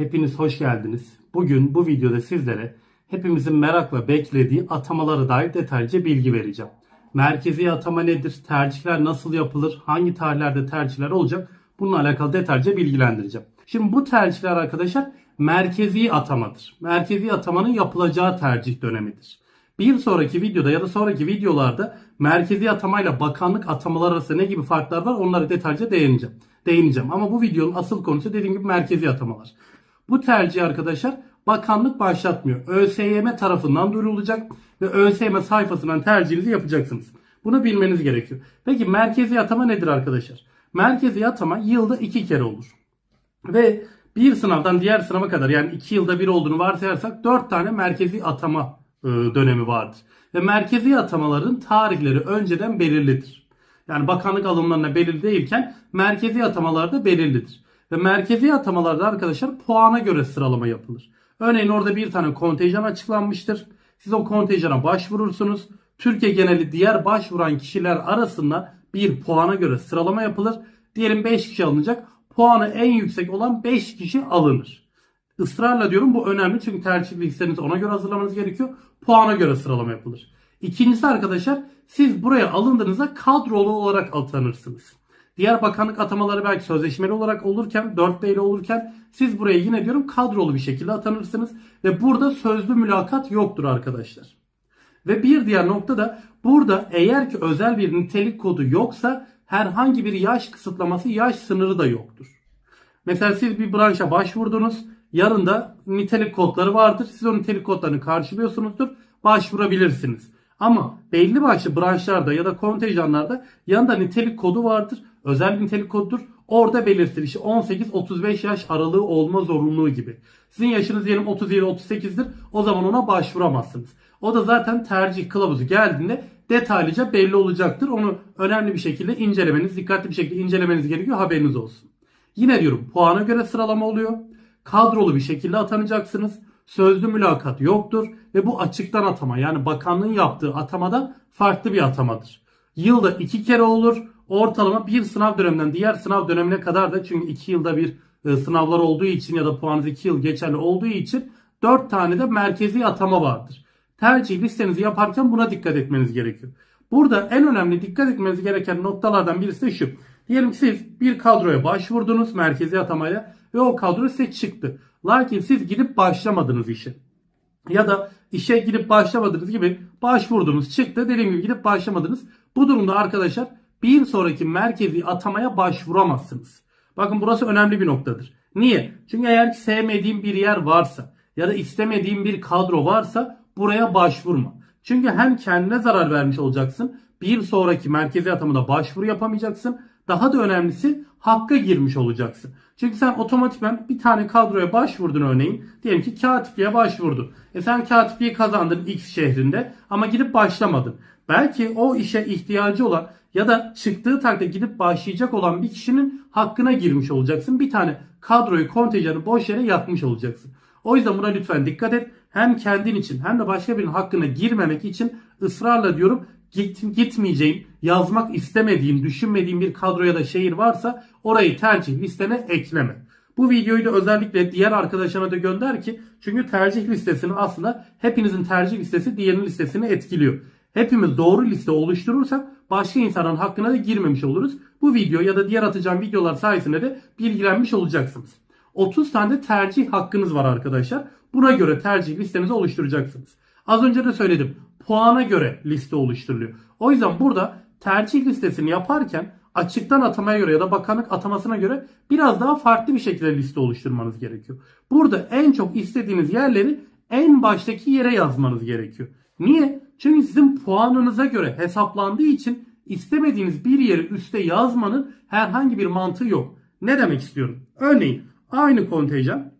Hepiniz hoş geldiniz. Bugün bu videoda sizlere hepimizin merakla beklediği atamalara dair detaylıca bilgi vereceğim. Merkezi atama nedir? Tercihler nasıl yapılır? Hangi tarihlerde tercihler olacak? Bununla alakalı detaylıca bilgilendireceğim. Şimdi bu tercihler arkadaşlar merkezi atamadır. Merkezi atamanın yapılacağı tercih dönemidir. Bir sonraki videoda ya da sonraki videolarda merkezi atamayla bakanlık atamalar arasında ne gibi farklar var onlara detaylıca değineceğim. Değineceğim. Ama bu videonun asıl konusu dediğim gibi merkezi atamalar. Bu tercih arkadaşlar bakanlık başlatmıyor. ÖSYM tarafından duyurulacak ve ÖSYM sayfasından tercihinizi yapacaksınız. Bunu bilmeniz gerekiyor. Peki merkezi atama nedir arkadaşlar? Merkezi atama yılda iki kere olur. Ve bir sınavdan diğer sınava kadar yani iki yılda bir olduğunu varsayarsak dört tane merkezi atama e, dönemi vardır. Ve merkezi atamaların tarihleri önceden belirlidir. Yani bakanlık alımlarına belirli değilken merkezi atamalarda belirlidir. Ve merkezi atamalarda arkadaşlar puana göre sıralama yapılır. Örneğin orada bir tane kontenjan açıklanmıştır. Siz o kontenjana başvurursunuz. Türkiye geneli diğer başvuran kişiler arasında bir puana göre sıralama yapılır. Diyelim 5 kişi alınacak. Puanı en yüksek olan 5 kişi alınır. Israrla diyorum bu önemli çünkü tercih listenizi ona göre hazırlamanız gerekiyor. Puana göre sıralama yapılır. İkincisi arkadaşlar siz buraya alındığınızda kadrolu olarak atanırsınız. Diğer bakanlık atamaları belki sözleşmeli olarak olurken 4 ile olurken siz buraya yine diyorum kadrolu bir şekilde atanırsınız. Ve burada sözlü mülakat yoktur arkadaşlar. Ve bir diğer nokta da burada eğer ki özel bir nitelik kodu yoksa herhangi bir yaş kısıtlaması yaş sınırı da yoktur. Mesela siz bir branşa başvurdunuz. Yarın da nitelik kodları vardır. Siz o nitelik kodlarını karşılıyorsunuzdur. Başvurabilirsiniz. Ama belli başlı branşlarda ya da kontenjanlarda yanında nitelik kodu vardır. Özel bir nitelik kodudur. Orada belirtir. İşte 18-35 yaş aralığı olma zorunluluğu gibi. Sizin yaşınız diyelim 37-38'dir. O zaman ona başvuramazsınız. O da zaten tercih kılavuzu geldiğinde detaylıca belli olacaktır. Onu önemli bir şekilde incelemeniz, dikkatli bir şekilde incelemeniz gerekiyor. Haberiniz olsun. Yine diyorum puana göre sıralama oluyor. Kadrolu bir şekilde atanacaksınız. Sözlü mülakat yoktur ve bu açıktan atama yani bakanlığın yaptığı atamada farklı bir atamadır. Yılda iki kere olur. Ortalama bir sınav döneminden diğer sınav dönemine kadar da çünkü iki yılda bir e, sınavlar olduğu için ya da puanınız iki yıl geçerli olduğu için dört tane de merkezi atama vardır. Tercih listenizi yaparken buna dikkat etmeniz gerekiyor. Burada en önemli dikkat etmeniz gereken noktalardan birisi de şu. Diyelim ki siz bir kadroya başvurdunuz merkezi atamayla ve o kadro size çıktı. Lakin siz gidip başlamadınız işe. Ya da işe gidip başlamadığınız gibi başvurdunuz çıktı dediğim gibi gidip başlamadınız. Bu durumda arkadaşlar bir sonraki merkezi atamaya başvuramazsınız. Bakın burası önemli bir noktadır. Niye? Çünkü eğer ki sevmediğim bir yer varsa ya da istemediğim bir kadro varsa buraya başvurma. Çünkü hem kendine zarar vermiş olacaksın. Bir sonraki merkezi atamada başvuru yapamayacaksın. Daha da önemlisi hakka girmiş olacaksın. Çünkü sen otomatikman bir tane kadroya başvurdun örneğin. Diyelim ki katipliğe başvurdun. E sen katipliği kazandın X şehrinde ama gidip başlamadın. Belki o işe ihtiyacı olan ya da çıktığı takdirde gidip başlayacak olan bir kişinin hakkına girmiş olacaksın. Bir tane kadroyu kontenjanı boş yere yakmış olacaksın. O yüzden buna lütfen dikkat et. Hem kendin için hem de başka birinin hakkına girmemek için ısrarla diyorum git, gitmeyeceğin, yazmak istemediğin, düşünmediğin bir kadro ya da şehir varsa orayı tercih listene ekleme. Bu videoyu da özellikle diğer arkadaşlarına da gönder ki çünkü tercih listesini aslında hepinizin tercih listesi diğerinin listesini etkiliyor. Hepimiz doğru liste oluşturursak başka insanların hakkına da girmemiş oluruz. Bu video ya da diğer atacağım videolar sayesinde de bilgilenmiş olacaksınız. 30 tane de tercih hakkınız var arkadaşlar. Buna göre tercih listenizi oluşturacaksınız. Az önce de söyledim. Puana göre liste oluşturuluyor. O yüzden burada tercih listesini yaparken açıktan atamaya göre ya da bakanlık atamasına göre biraz daha farklı bir şekilde liste oluşturmanız gerekiyor. Burada en çok istediğiniz yerleri en baştaki yere yazmanız gerekiyor. Niye? Çünkü sizin puanınıza göre hesaplandığı için istemediğiniz bir yeri üste yazmanın herhangi bir mantığı yok. Ne demek istiyorum? Örneğin aynı kontenjan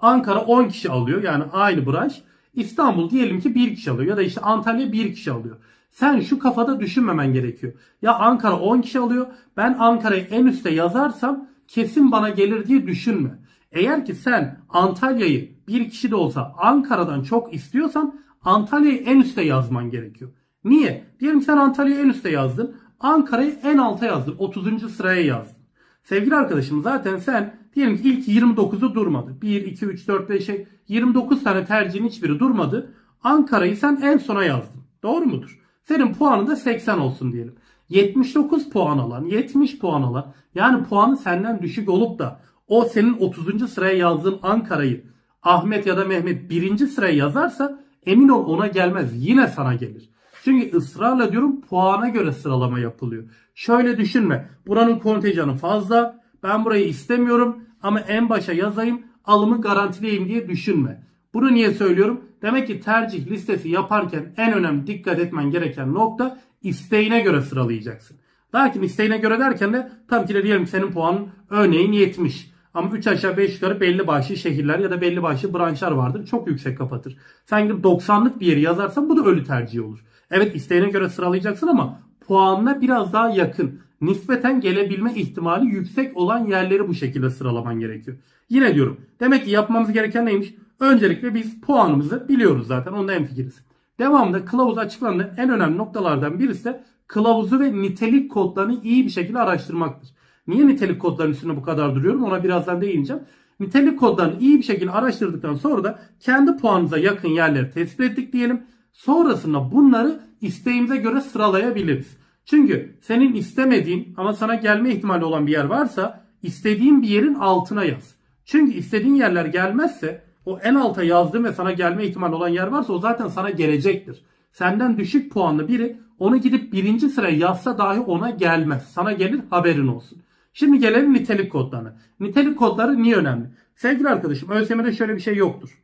Ankara 10 kişi alıyor yani aynı branş. İstanbul diyelim ki 1 kişi alıyor ya da işte Antalya 1 kişi alıyor. Sen şu kafada düşünmemen gerekiyor. Ya Ankara 10 kişi alıyor. Ben Ankara'yı en üste yazarsam kesin bana gelir diye düşünme. Eğer ki sen Antalya'yı bir kişi de olsa Ankara'dan çok istiyorsan Antalya'yı en üste yazman gerekiyor. Niye? Diyelim sen Antalya'yı en üste yazdın. Ankara'yı en alta yazdın. 30. sıraya yazdın. Sevgili arkadaşım zaten sen Diyelim ki ilk 29'u durmadı. 1, 2, 3, 4, 5, 29 tane tercihin hiçbiri durmadı. Ankara'yı sen en sona yazdın. Doğru mudur? Senin puanın da 80 olsun diyelim. 79 puan alan, 70 puan alan yani puanı senden düşük olup da o senin 30. sıraya yazdığın Ankara'yı Ahmet ya da Mehmet birinci sıraya yazarsa emin ol ona gelmez. Yine sana gelir. Çünkü ısrarla diyorum puana göre sıralama yapılıyor. Şöyle düşünme. Buranın kontenjanı fazla. Ben burayı istemiyorum ama en başa yazayım alımı garantileyim diye düşünme. Bunu niye söylüyorum? Demek ki tercih listesi yaparken en önemli dikkat etmen gereken nokta isteğine göre sıralayacaksın. Lakin isteğine göre derken de tabii ki de diyelim senin puanın örneğin 70. Ama 3 aşağı 5 yukarı belli başlı şehirler ya da belli başlı branşlar vardır. Çok yüksek kapatır. Sen gidip 90'lık bir yeri yazarsan bu da ölü tercih olur. Evet isteğine göre sıralayacaksın ama puanına biraz daha yakın. Nispeten gelebilme ihtimali yüksek olan yerleri bu şekilde sıralaman gerekiyor. Yine diyorum. Demek ki yapmamız gereken neymiş? Öncelikle biz puanımızı biliyoruz zaten. Onda en fikiriz. Devamında kılavuz açıklanan en önemli noktalardan birisi de kılavuzu ve nitelik kodlarını iyi bir şekilde araştırmaktır. Niye nitelik kodlarının üstünde bu kadar duruyorum ona birazdan değineceğim. Nitelik kodlarını iyi bir şekilde araştırdıktan sonra da kendi puanınıza yakın yerleri tespit ettik diyelim. Sonrasında bunları isteğimize göre sıralayabiliriz. Çünkü senin istemediğin ama sana gelme ihtimali olan bir yer varsa istediğin bir yerin altına yaz. Çünkü istediğin yerler gelmezse o en alta yazdığın ve sana gelme ihtimali olan yer varsa o zaten sana gelecektir. Senden düşük puanlı biri onu gidip birinci sıraya yazsa dahi ona gelmez. Sana gelir haberin olsun. Şimdi gelelim nitelik kodlarına. Nitelik kodları niye önemli? Sevgili arkadaşım ÖSYM'de şöyle bir şey yoktur.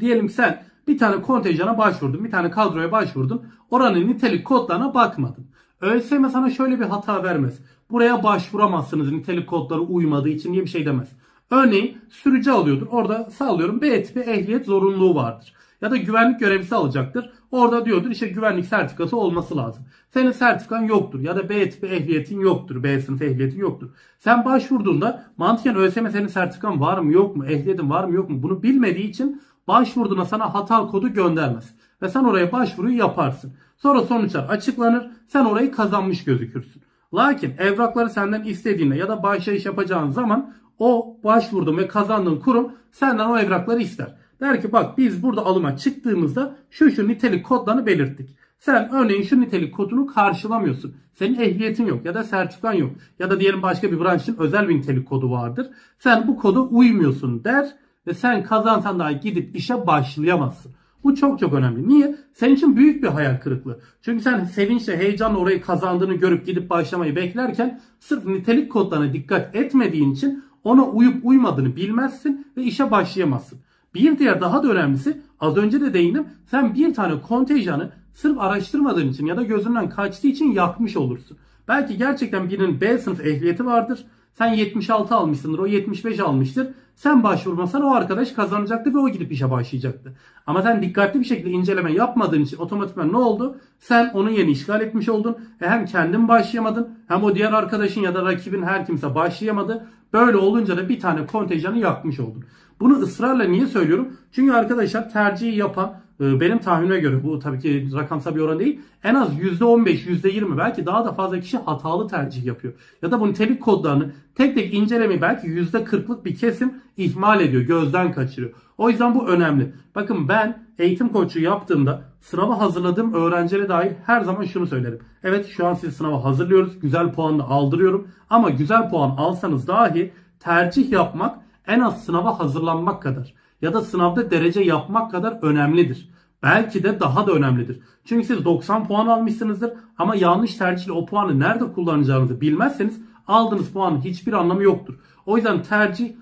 Diyelim ki sen bir tane kontenjana başvurdun, bir tane kadroya başvurdun. Oranın nitelik kodlarına bakmadın. ÖSYM sana şöyle bir hata vermez. Buraya başvuramazsınız nitelik kodları uymadığı için diye bir şey demez. Örneğin sürücü alıyordur. Orada sağlıyorum B tipi ehliyet zorunluluğu vardır. Ya da güvenlik görevlisi alacaktır. Orada diyordur işte güvenlik sertifikası olması lazım. Senin sertifikan yoktur ya da B tipi ehliyetin yoktur. B sınıf ehliyetin yoktur. Sen başvurduğunda mantıken ÖSYM senin sertifikan var mı yok mu? Ehliyetin var mı yok mu? Bunu bilmediği için başvurduğuna sana hata kodu göndermez. Ve sen oraya başvuruyu yaparsın. Sonra sonuçlar açıklanır. Sen orayı kazanmış gözükürsün. Lakin evrakları senden istediğinde ya da başlayış yapacağın zaman o başvurduğun ve kazandığın kurum senden o evrakları ister. Der ki bak biz burada alıma çıktığımızda şu şu nitelik kodlarını belirttik. Sen örneğin şu nitelik kodunu karşılamıyorsun. Senin ehliyetin yok ya da sertifikan yok. Ya da diyelim başka bir branşın özel bir nitelik kodu vardır. Sen bu kodu uymuyorsun der ve sen kazansan daha gidip işe başlayamazsın. Bu çok çok önemli. Niye? Senin için büyük bir hayal kırıklığı. Çünkü sen sevinçle, heyecanla orayı kazandığını görüp gidip başlamayı beklerken sırf nitelik kodlarına dikkat etmediğin için ona uyup uymadığını bilmezsin ve işe başlayamazsın. Bir diğer daha da önemlisi az önce de değindim. Sen bir tane kontenjanı sırf araştırmadığın için ya da gözünden kaçtığı için yakmış olursun. Belki gerçekten birinin B sınıf ehliyeti vardır. Sen 76 almışsındır, o 75 almıştır. Sen başvurmasan o arkadaş kazanacaktı ve o gidip işe başlayacaktı. Ama sen dikkatli bir şekilde inceleme yapmadığın için otomatikman ne oldu? Sen onun yerini işgal etmiş oldun. E hem kendin başlayamadın hem o diğer arkadaşın ya da rakibin her kimse başlayamadı. Böyle olunca da bir tane kontenjanı yakmış oldun. Bunu ısrarla niye söylüyorum? Çünkü arkadaşlar tercihi yapan e, benim tahminime göre bu tabii ki rakamsal bir oran değil. En az %15, %20 belki daha da fazla kişi hatalı tercih yapıyor. Ya da bu nitelik kodlarını tek tek incelemeyi belki %40'lık bir kesim ihmal ediyor, gözden kaçırıyor. O yüzden bu önemli. Bakın ben eğitim koçu yaptığımda sınava hazırladığım öğrencilere dair her zaman şunu söylerim. Evet şu an sizi sınava hazırlıyoruz. Güzel puan da aldırıyorum. Ama güzel puan alsanız dahi tercih yapmak en az sınava hazırlanmak kadar ya da sınavda derece yapmak kadar önemlidir. Belki de daha da önemlidir. Çünkü siz 90 puan almışsınızdır ama yanlış tercihle o puanı nerede kullanacağınızı bilmezseniz aldığınız puanın hiçbir anlamı yoktur. O yüzden tercih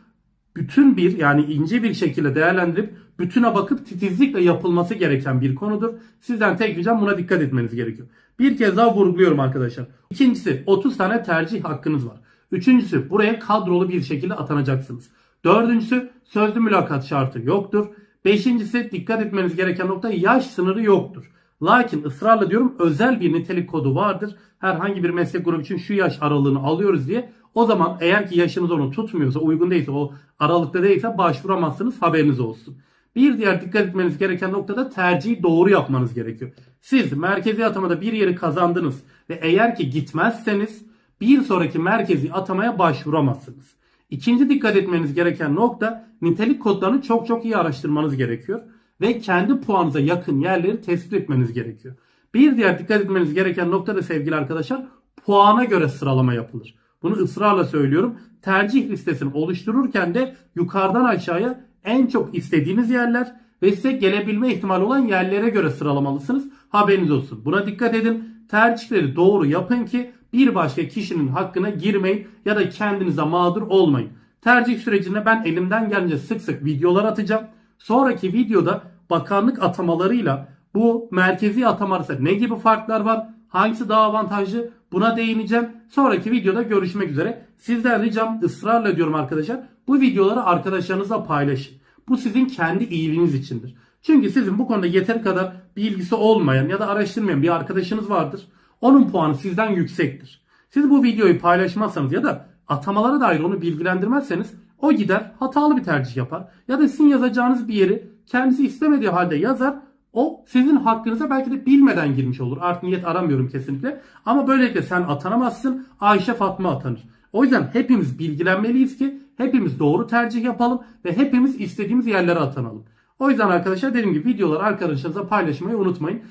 bütün bir yani ince bir şekilde değerlendirip bütüne bakıp titizlikle yapılması gereken bir konudur. Sizden tek ricam buna dikkat etmeniz gerekiyor. Bir kez daha vurguluyorum arkadaşlar. İkincisi 30 tane tercih hakkınız var. Üçüncüsü buraya kadrolu bir şekilde atanacaksınız. Dördüncüsü sözlü mülakat şartı yoktur. Beşincisi dikkat etmeniz gereken nokta yaş sınırı yoktur. Lakin ısrarla diyorum özel bir nitelik kodu vardır. Herhangi bir meslek grubu için şu yaş aralığını alıyoruz diye. O zaman eğer ki yaşınız onu tutmuyorsa, uygun değilse, o aralıkta değilse başvuramazsınız haberiniz olsun. Bir diğer dikkat etmeniz gereken noktada tercihi doğru yapmanız gerekiyor. Siz merkezi atamada bir yeri kazandınız ve eğer ki gitmezseniz bir sonraki merkezi atamaya başvuramazsınız. İkinci dikkat etmeniz gereken nokta nitelik kodlarını çok çok iyi araştırmanız gerekiyor. Ve kendi puanınıza yakın yerleri tespit etmeniz gerekiyor. Bir diğer dikkat etmeniz gereken nokta da sevgili arkadaşlar puana göre sıralama yapılır. Bunu ısrarla söylüyorum. Tercih listesini oluştururken de yukarıdan aşağıya en çok istediğiniz yerler ve size gelebilme ihtimali olan yerlere göre sıralamalısınız. Haberiniz olsun. Buna dikkat edin. Tercihleri doğru yapın ki bir başka kişinin hakkına girmeyin ya da kendinize mağdur olmayın. Tercih sürecinde ben elimden gelince sık sık videolar atacağım. Sonraki videoda bakanlık atamalarıyla bu merkezi atama ne gibi farklar var? Hangisi daha avantajlı? Buna değineceğim. Sonraki videoda görüşmek üzere. Sizden ricam ısrarla diyorum arkadaşlar. Bu videoları arkadaşlarınızla paylaşın. Bu sizin kendi iyiliğiniz içindir. Çünkü sizin bu konuda yeteri kadar bilgisi olmayan ya da araştırmayan bir arkadaşınız vardır. Onun puanı sizden yüksektir. Siz bu videoyu paylaşmazsanız ya da atamalara dair onu bilgilendirmezseniz o gider hatalı bir tercih yapar. Ya da sizin yazacağınız bir yeri kendisi istemediği halde yazar. O sizin hakkınıza belki de bilmeden girmiş olur. Art niyet aramıyorum kesinlikle. Ama böylelikle sen atanamazsın. Ayşe Fatma atanır. O yüzden hepimiz bilgilenmeliyiz ki hepimiz doğru tercih yapalım ve hepimiz istediğimiz yerlere atanalım. O yüzden arkadaşlar dediğim gibi videoları arkadaşlarınızla paylaşmayı unutmayın.